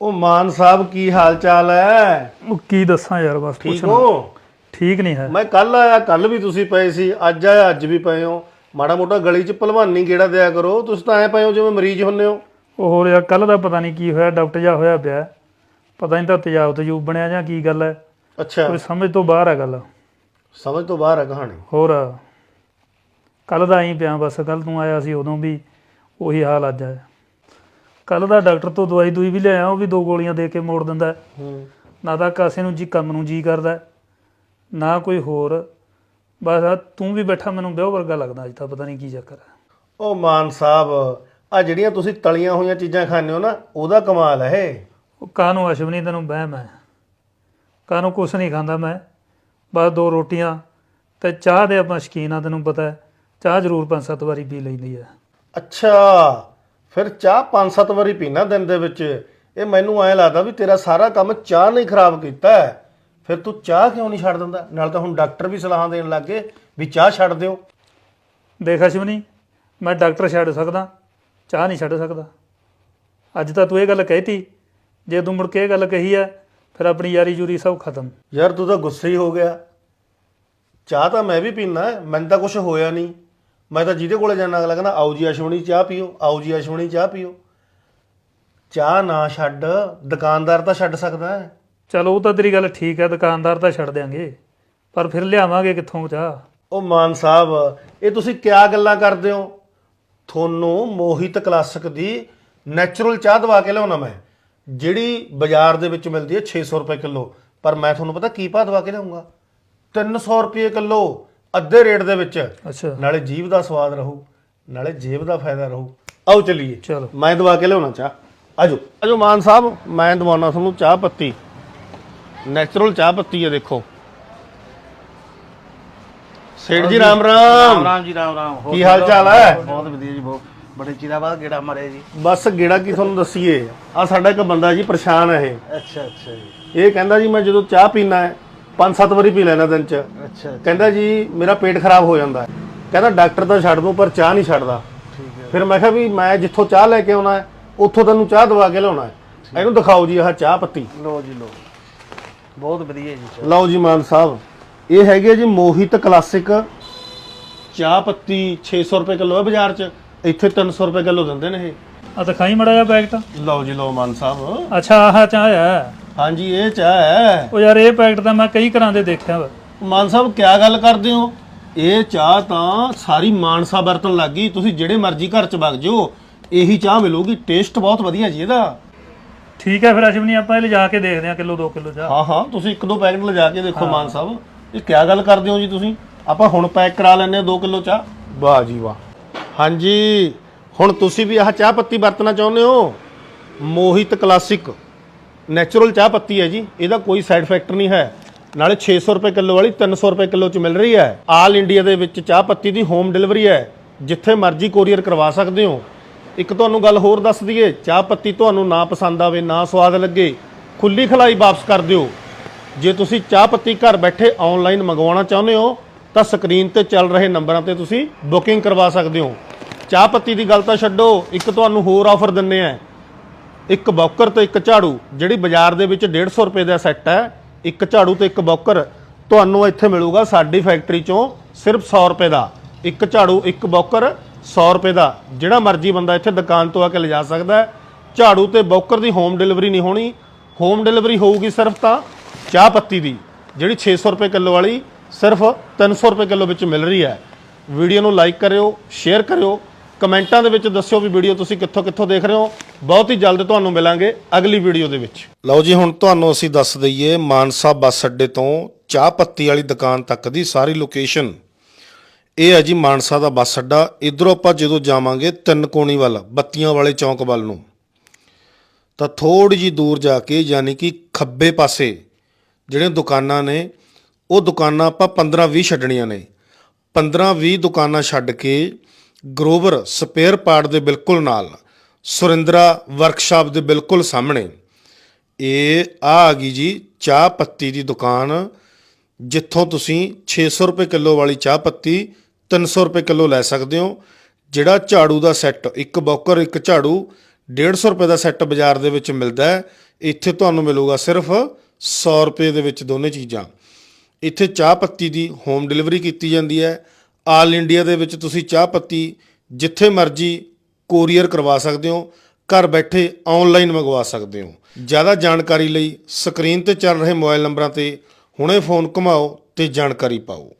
ਉਹ ਮਾਨ ਸਾਹਿਬ ਕੀ ਹਾਲ ਚਾਲ ਹੈ ਉਹ ਕੀ ਦੱਸਾਂ ਯਾਰ ਬਸ ਠੀਕ ਪੁੱਛਣਾ। ਹੋ? ਠੀਕ ਨਹੀਂ ਹੈ। ਮੈਂ ਕੱਲ ਆਇਆ ਕੱਲ ਵੀ ਤੁਸੀਂ ਪਏ ਸੀ ਅੱਜ ਆਇਆ ਅੱਜ ਵੀ ਪਏ ਹੋ। ਮਾੜਾ ਮੋਟਾ ਗਲੀ 'ਚ ਭਲਵਾਨੀ ਗੇੜਾ ਦਿਆ ਕਰੋ ਤੁਸੀਂ ਤਾਂ ਐ ਪਏ ਹੋ ਜਿਵੇਂ ਮਰੀਜ਼ ਹੁੰਨੇ ਹੋ। ਉਹ ਹੋਰ ਯਾਰ ਕੱਲ ਦਾ ਪਤਾ ਨਹੀਂ ਕੀ ਹੋਇਆ ਡਾਕਟਰ ਜਾ ਹੋਇਆ ਪਿਆ। ਹੈ। ਪਤਾ ਨਹੀਂ ਤਾਂ ਤੇਜ਼ਾਬ ਤਜੂਬ ਬਣਿਆ ਜਾਂ ਕੀ ਗੱਲ ਹੈ ਅੱਛਾ। ਕੋਈ ਸਮਝ ਤੋਂ ਬਾਹਰ ਹੈ ਗੱਲ। ਸਮਝ ਤੋਂ ਬਾਹਰ ਹੈ ਕਹਾਣੀ। ਹੋਰ ਕੱਲ ਦਾ ਆਈ ਪਿਆ ਬਸ ਕੱਲ ਤੂੰ ਆਇਆ ਸੀ ਉਦੋਂ ਵੀ ਉਹੀ ਹਾਲ ਅੱਜ ਹੈ ਕੱਲ ਦਾ ਡਾਕਟਰ ਤੋਂ ਦਵਾਈ ਦੂਈ ਵੀ ਲਿਆਇਆ ਉਹ ਵੀ ਦੋ ਗੋਲੀਆਂ ਦੇ ਕੇ ਮੋੜ ਦਿੰਦਾ ਹੈ। ਹੂੰ। ਨਾ ਤਾਂ ਕਾਸੇ ਨੂੰ ਜੀ ਕੰਮ ਨੂੰ ਜੀ ਕਰਦਾ ਹੈ, ਨਾ ਕੋਈ ਹੋਰ। ਬਸ ਆਹ ਤੂੰ ਵੀ ਬੈਠਾ ਮੈਨੂੰ ਵਿਆਹ ਵਰਗਾ ਲੱਗਦਾ ਅੱਜ ਤਾਂ ਪਤਾ ਨਹੀਂ ਕੀ ਚੱਕਰ ਹੈ। ਉਹ ਮਾਨ ਸਾਹਿਬ ਆ ਜਿਹੜੀਆਂ ਤੁਸੀਂ ਤਲੀਆਂ ਹੋਈਆਂ ਚੀਜ਼ਾਂ ਖਾਂਦੇ ਹੋ ਨਾ ਉਹਦਾ ਕਮਾਲ ਹੈ ਇਹ। ਉਹ ਕਾਹਨੂੰ ਅਸ਼ਵਨੀ ਤੈਨੂੰ ਵਹਿਮ ਹੈ ਕਾਹਨੂੰ ਕੁਛ ਨਹੀਂ ਖਾਂਦਾ ਮੈਂ। ਬਸ ਦੋ ਰੋਟੀਆਂ ਤੇ ਚਾਹ ਦੇ ਆਪਾਂ ਸ਼ਕੀਨ ਆ ਤੈਨੂੰ ਪਤਾ ਹੈ। ਚਾਹ ਜ਼ਰੂਰ ਪੰਜ ਸੱਤ ਵਾਰੀ ਪੀ ਲੈਂਦੀ ਹੈ। ਅੱਛਾ। ਫਿਰ ਚਾਹ ਪੰਜ ਸੱਤ ਵਾਰੀ ਪੀਣਾ ਦਿਨ ਦੇ ਵਿੱਚ। ਇਹ ਮੈਨੂੰ ਐਂ ਲੱਗਦਾ ਵੀ ਤੇਰਾ ਸਾਰਾ ਕੰਮ ਚਾਹ ਨਹੀਂ ਖਰਾਬ ਕੀਤਾ ਹੈ। ਫਿਰ ਤੂੰ ਚਾਹ ਕਿਉਂ ਨਹੀਂ ਛੱਡ ਦਿੰਦਾ? ਨਾਲ ਤਾਂ ਹੁਣ ਡਾਕਟਰ ਵੀ ਸਲਾਹਾਂ ਦੇਣ ਲੱਗੇ ਵੀ ਚਾਹ ਛੱਡ ਦਿਓ। ਦੇਖ ਅਸ਼ਵਨੀ ਮੈਂ ਡਾਕਟਰ ਛੱਡ ਸਕਦਾ ਚਾਹ ਨਹੀਂ ਛੱਡ ਸਕਦਾ। ਅੱਜ ਤਾਂ ਤੂੰ ਇਹ ਗੱਲ ਕਹਿਤੀ ਜੇ ਤੂੰ ਮੁੜ ਕੇ ਇਹ ਗੱਲ ਕਹੀ ਹੈ ਫਿਰ ਆਪਣੀ ਯਾਰੀ ਯੂਰੀ ਸਭ ਖਤਮ। ਯਾਰ ਤੂੰ ਤਾਂ ਗੁੱਸੇ ਹੀ ਹੋ ਗਿਆ। ਚਾਹ ਤਾਂ ਮੈਂ ਵੀ ਪੀਣਾ ਮੈਨੂੰ ਤਾਂ ਕੁਝ ਹੋਇਆ ਨਹੀਂ। ਮੈਂ ਤਾਂ ਜਿਹਦੇ ਕੋਲੇ ਜਾਣਾ ਅਗਲਾ ਕਹਿੰਦਾ ਆਓ ਜੀ ਅਸ਼ਵਣੀ ਚਾਹ ਪੀਓ। ਆਓ ਜੀ ਅਸ਼ਵਣੀ ਚਾਹ ਪੀਓ। ਚਾਹ ਨਾ ਛੱਡ ਦੁਕਾਨਦਾਰ ਤਾਂ ਛੱਡ ਸਕਦਾ ਹੈ। ਚਲ ਉਹ ਤਾਂ ਤੇਰੀ ਗੱਲ ਠੀਕ ਹੈ ਦੁਕਾਨਦਾਰ ਤਾਂ ਛੱਡ ਦਿਆਂਗੇ। ਪਰ ਫਿਰ ਲਿਆਵਾਂਗੇ ਕਿੱਥੋਂ ਚਾਹ? ਉਹ ਮਾਨ ਸਾਹਿਬ ਇਹ ਤੁਸੀਂ ਕਿਆ ਗੱਲਾਂ ਕਰਦੇ ਹੋ? ਤੁਹਾਨੂੰ ਮੋਹਿਤ ਕਲਾਸਿਕ ਦੀ ਨੈਚੁਰਲ ਚਾਹ ਦਵਾ ਕੇ ਲਿਆਉਣਾ ਮੈਂ। ਜਿਹੜੀ ਬਾਜ਼ਾਰ ਦੇ ਵਿੱਚ ਮਿਲਦੀ ਹੈ 600 ਰੁਪਏ ਕਿਲੋ। ਪਰ ਮੈਂ ਤੁਹਾਨੂੰ ਪਤਾ ਕੀ ਭਾਅ ਦਵਾ ਕੇ ਲਿਆਉਂਗਾ? 300 ਰੁਪਏ ਕਿਲੋ। ਅੱਧੇ ਰੇਟ ਦੇ ਵਿੱਚ ਅੱਛਾ। ਨਾਲੇ ਜੀਭ ਦਾ ਸਵਾਦ ਰਹੂ ਨਾਲੇ ਜੇਬ ਦਾ ਫਾਇਦਾ ਰਹੂ। ਆਓ ਚੱਲੀਏ। ਚਲੋ। ਮੈਂ ਦਵਾ ਕੇ ਲਿਆਉਣਾ ਚਾਹ। ਆਜੋ। ਆਜੋ ਮਾਨ ਸਾਹਿਬ ਮੈਂ ਦਵਾਉਣਾ ਤੁਹਾਨੂੰ ਚਾਹ ਪੱਤੀ। ਨੈਚੁਰਲ ਚਾਹ ਪੱਤੀ ਹੈ ਦੇਖੋ। ਸੇਠ ਜੀ ਰਾਮ ਰਾਮ। ਰਾਮ ਜੀ ਰਾਮ ਰਾਮ। ਹੋਰ ਕੀ ਹਾਲ ਚਾਲ ਹੈ? ਬਹੁਤ ਵਧੀਆ ਜੀ ਬਹੁਤ। ਬੜੇ ਚਿਰਾਂ ਬਾਅਦ ਗੇੜਾ ਮਾਰਿਆ ਜੀ। ਬਸ ਗੇੜਾ ਕੀ ਤੁਹਾਨੂੰ ਦੱਸੀਏ। ਆ ਸਾਡਾ ਇੱਕ ਬੰਦਾ ਜੀ ਪਰੇਸ਼ਾਨ ਹੈ ਇਹ। ਅੱਛਾ ਅੱਛਾ ਜੀ। ਇਹ ਕਹਿੰਦਾ ਜੀ ਮੈਂ ਜਦੋਂ ਚਾਹ ਪੀਣਾ ਹੈ ਪੰਜ ਸੱਤ ਵਾਰੀ ਪੀ ਲੈਣਾ ਦਿਨ ਚ। ਅੱਛਾ ਕਹਿੰਦਾ ਜੀ ਮੇਰਾ ਪੇਟ ਖਰਾਬ ਹੋ ਜਾਂਦਾ। ਹੈ ਕਹਿੰਦਾ ਡਾਕਟਰ ਤਾਂ ਛੱਡ ਦੂੰ ਪਰ ਚਾਹ ਨਹੀਂ ਛੱਡਦਾ। ਠੀਕ ਹੈ। ਫਿਰ ਮੈਂ ਕਿਹਾ ਵੀ ਮੈਂ ਜਿੱਥੋਂ ਚਾਹ ਲੈ ਕੇ ਆਉਣਾ ਹੈ ਉੱਥੋਂ ਤੈਨੂੰ ਚਾਹ ਦਵਾ ਕੇ ਲਿਆਉਣਾ ਹੈ। ਇਹਨੂੰ ਦਿਖਾਓ ਜੀ ਆਹ ਚਾਹ ਪੱਤੀ। ਲੋ ਜੀ ਲੋ ਬਹੁਤ ਵਧੀਆ ਜੀ ਚਾਹ। ਲਓ ਜੀ ਮਾਨ ਸਾਹਿਬ। ਇਹ ਹੈਗੇ ਜੀ ਮੋਹਿਤ ਕਲਾਸਿਕ ਚਾਹ ਪੱਤੀ 600 ਰੁਪਏ ਕਿਲੋ ਹੈ ਬਾਜ਼ਾਰ 'ਚ। ਇੱਥੇ 300 ਰੁਪਏ ਕਿਲੋ ਦਿੰਦੇ ਨੇ ਇਹ। ਆ ਦਿਖਾਈ ਮੜਾ ਜਾ ਪੈਕਟ ਲਓ ਜੀ ਲਓ ਮਾਨ ਸਾਹਿਬ। ਅੱਛਾ ਆਹ ਚਾਹ ਹੈ। ਹਾਂਜੀ ਇਹ ਚਾਹ ਹੈ। ਉਹ ਯਾਰ ਇਹ ਪੈਕਟ ਤਾਂ ਮੈਂ ਕਈ ਘਰਾਂ ਦੇ ਦੇਖਿਆ ਵਾ। ਮਾਨ ਸਾਹਿਬ ਕਿਆ ਗੱਲ ਕਰਦੇ ਹੋ? ਇਹ ਚਾਹ ਤਾਂ ਸਾਰੀ ਮਾਨਸਾ ਵਰਤਣ ਲੱਗੀ ਤੁਸੀਂ ਜਿਹੜੇ ਮਰਜ਼ੀ ਘਰ 'ਚ ਵਗ ਜਿਓ। ਇਹੀ ਚਾਹ ਮਿਲੂਗੀ। ਟੇਸਟ ਬਹੁਤ ਵਧੀਆ ਜੀ ਇਹਦਾ। ਠੀਕ ਹੈ ਫਿਰ ਅਸ਼ਵਨੀ ਆਪਾਂ ਇਹ ਲਿਜਾ ਕੇ ਦੇਖਦੇ ਹਾਂ ਕਿਲੋ 2 ਕਿਲੋ ਚਾਹ। ਹਾਂ ਹਾਂ ਤੁਸੀਂ ਇੱਕ ਦੋ ਪੈਕਟ ਲਿਜਾ ਕੇ ਦੇਖੋ ਮਾਨ ਸਾਹਿਬ। ਇਹ ਕਿਆ ਗੱਲ ਕਰਦੇ ਹੋ ਜੀ ਤੁਸੀਂ? ਆਪਾਂ ਹੁਣ ਪੈਕ ਕਰਾ ਲੈਂਦੇ ਹਾਂ 2 ਕਿਲੋ ਚਾਹ। ਵਾਹ ਜੀ ਵਾਹ। ਹਾਂਜੀ ਹੁਣ ਤੁਸੀਂ ਵੀ ਆਹ ਚਾਹ ਪੱਤੀ ਵਰਤਣਾ ਚਾਹੁੰਦੇ ਹੋ? ਮੋਹਿਤ ਕਲਾਸਿਕ। ਨੈਚੁਰਲ ਚਾਹ ਪੱਤੀ ਹੈ ਜੀ, ਇਹਦਾ ਕੋਈ ਸਾਈਡ ਇਫੈਕਟ ਨਹੀਂ ਹੈ। ਨਾਲੇ 600 ਰੁਪਏ ਕਿਲੋ ਵਾਲੀ 300 ਰੁਪਏ ਕਿਲੋ ਚ ਮਿਲ ਰਹੀ ਹੈ। ਆਲ ਇੰਡੀਆ ਦੇ ਵਿੱਚ ਚਾਹ ਪੱਤੀ ਦੀ ਹੋਮ ਡਿਲੀਵਰੀ ਹੈ। ਜਿੱਥੇ ਮਰਜ਼ੀ ਕੋਰੀਅਰ ਕਰਵਾ ਸਕਦੇ ਹੋ। ਇੱਕ ਤੁਹਾਨੂੰ ਗੱਲ ਹੋਰ ਦੱਸ ਦਈਏ, ਚਾਹ ਪੱਤੀ ਤੁਹਾਨੂੰ ਨਾ ਪਸੰਦ ਆਵੇ, ਨਾ ਸਵਾਦ ਲੱਗੇ ਖੁੱਲੀ ਖਲਾਈ ਵਾਪਸ ਕਰ ਦਿਓ। ਜੇ ਤੁਸੀਂ ਚਾਹ ਪੱਤੀ ਘਰ ਬੈਠੇ ਆਨਲਾਈਨ ਮੰਗਵਾਉਣਾ ਚਾਹੁੰਦੇ ਹੋ, ਤਾਂ ਸਕਰੀਨ ਤੇ ਚੱਲ ਰਹੇ ਨੰਬਰਾਂ ਤੇ ਤੁਸੀਂ ਬੁਕਿੰਗ ਕਰਵਾ ਸਕਦੇ ਹੋ। ਚਾਹ ਪੱਤੀ ਦੀ ਗੱਲ ਤਾਂ ਛੱਡੋ, ਇੱਕ ਤੁਹਾਨੂੰ ਹੋਰ ਆਫਰ ਦਿੰਨੇ ਆ। ਇੱਕ ਬੌਕਰ ਤੇ ਇੱਕ ਝਾੜੂ, ਜਿਹੜੀ ਬਾਜ਼ਾਰ ਦੇ ਵਿੱਚ 150 ਰੁਪਏ ਦਾ ਸੈੱਟ ਹੈ, ਇੱਕ ਝਾੜੂ ਤੇ ਇੱਕ ਬੌਕਰ, ਤੁਹਾਨੂੰ ਇੱਥੇ ਮਿਲੂਗਾ ਸਾਡੀ ਫੈਕਟਰੀ ਚੋਂ ਸਿਰਫ 100 ਰੁਪਏ ਦਾ। ਇੱਕ ਝਾੜੂ, ਇੱਕ ਬੌਕਰ 100 ਰੁਪਏ ਦਾ। ਜਿਹੜਾ ਮਰਜ਼ੀ ਬੰਦਾ ਇੱਥੇ ਦੁਕਾਨ ਤੋਂ ਆ ਕੇ ਲਿਜਾ ਸਕਦਾ ਹੈ। ਝਾੜੂ ਤੇ ਬੌਕਰ ਦੀ ਹੋਮ ਡਿਲੀਵਰੀ ਨਹੀਂ ਹੋਣੀ। ਹੋਮ ਡਿਲੀਵਰੀ ਹੋਊਗੀ ਸਿਰਫ ਤਾਂ ਚਾਹ ਪੱਤੀ ਦੀ, ਜਿਹੜੀ 600 ਰੁਪਏ ਕਿਲੋ ਵਾਲੀ ਸਿਰਫ 300 ਰੁਪਏ ਕਿਲੋ ਵਿੱਚ ਮਿਲ ਰਹੀ ਹੈ। ਵੀਡੀਓ ਨੂੰ ਲਾਈਕ ਕਰਿਓ, ਸ਼ੇਅਰ ਕਰਿਓ। ਕਮੈਂਟਾਂ ਦੇ ਵਿੱਚ ਦੱਸਿਓ ਵੀ ਵੀਡੀਓ ਤੁਸੀਂ ਕਿੱਥੋਂ ਕਿੱਥੋਂ ਦੇਖ ਰਹੇ ਹੋ। ਬਹੁਤ ਹੀ ਜਲਦ ਤੁਹਾਨੂੰ ਮਿਲਾਂਗੇ ਅਗਲੀ ਵੀਡੀਓ ਦੇ ਵਿੱਚ। ਲਓ ਜੀ, ਹੁਣ ਤੁਹਾਨੂੰ ਅਸੀਂ ਦੱਸ ਦਈਏ, ਮਾਨਸਾ ਬੱਸ ਅੱਡੇ ਤੋਂ ਚਾਹ ਪੱਤੀ ਵਾਲੀ ਦੁਕਾਨ ਤੱਕ ਦੀ ਸਾਰੀ ਲੋਕੇਸ਼ਨ। ਇਹ ਹੈ ਜੀ ਮਾਨਸਾ ਦਾ ਬੱਸ ਅੱਡਾ। ਇਧਰੋਂ ਆਪਾਂ ਜਦੋਂ ਜਾਵਾਂਗੇ ਤਿੰਨ ਕੋਣੀ ਵੱਲ, ਬੱਤੀਆਂ ਵਾਲੇ ਚੌਂਕ ਵੱਲ ਨੂੰ। ਤਾਂ ਥੋੜੀ ਜੀ ਦੂਰ ਜਾ ਕੇ ਯਾਨੀ ਕਿ ਖੱਬੇ ਪਾਸੇ ਜਿਹੜੀਆਂ ਦੁਕਾਨਾਂ ਨੇ, ਉਹ ਦੁਕਾਨਾਂ ਆਪਾਂ 15-20 ਛੱਡਣੀਆਂ ਨੇ। 15-20 ਦੁਕਾਨਾਂ ਛੱਡ ਕੇ ਗਰੋਵਰ ਸਪੇਅਰ ਪਾਰਟ ਦੇ ਬਿਲਕੁਲ ਨਾਲ, ਸੁਰਿੰਦਰਾ ਵਰਕਸ਼ਾਪ ਦੇ ਬਿਲਕੁਲ ਸਾਹਮਣੇ। ਇਹ ਆ ਆ ਗਈ ਜੀ ਚਾਹ ਪੱਤੀ ਦੀ ਦੁਕਾਨ, ਜਿੱਥੋਂ ਤੁਸੀਂ 600 ਰੁਪਏ ਕਿਲੋ ਵਾਲੀ ਚਾਹ ਪੱਤੀ 300 ਰੁਪਏ ਕਿਲੋ ਲੈ ਸਕਦੇ ਹੋ। ਜਿਹੜਾ ਝਾੜੂ ਦਾ ਸੈੱਟ, ਇੱਕ ਬੌਕਰ, ਇੱਕ ਝਾੜੂ 150 ਰੁਪਏ ਦਾ ਸੈੱਟ ਬਾਜ਼ਾਰ ਦੇ ਵਿੱਚ ਮਿਲਦਾ ਹੈ। ਇੱਥੇ ਤੁਹਾਨੂੰ ਮਿਲੂਗਾ ਸਿਰਫ 100 ਰੁਪਏ ਦੇ ਵਿੱਚ ਦੋਨੇ ਚੀਜ਼ਾਂ। ਇੱਥੇ ਚਾਹ ਪੱਤੀ ਦੀ ਹੋਮ ਡਿਲੀਵਰੀ ਕੀਤੀ ਜਾਂਦੀ ਹੈ। ਆਲ ਇੰਡੀਆ ਦੇ ਵਿੱਚ ਤੁਸੀਂ ਚਾਹ ਪੱਤੀ ਜਿੱਥੇ ਮਰਜ਼ੀ ਕੋਰੀਅਰ ਕਰਵਾ ਸਕਦੇ ਹੋ, ਘਰ ਬੈਠੇ ਆਨਲਾਈਨ ਮੰਗਵਾ ਸਕਦੇ ਹੋ। ਜ਼ਿਆਦਾ ਜਾਣਕਾਰੀ ਲਈ ਸਕਰੀਨ ਤੇ ਚੱਲ ਰਹੇ ਮੋਬਾਈਲ ਨੰਬਰਾਂ ਤੇ ਹੁਣੇ ਫੋਨ ਘੁਮਾਓ ਤੇ ਜਾਣਕਾਰੀ ਪਾਓ।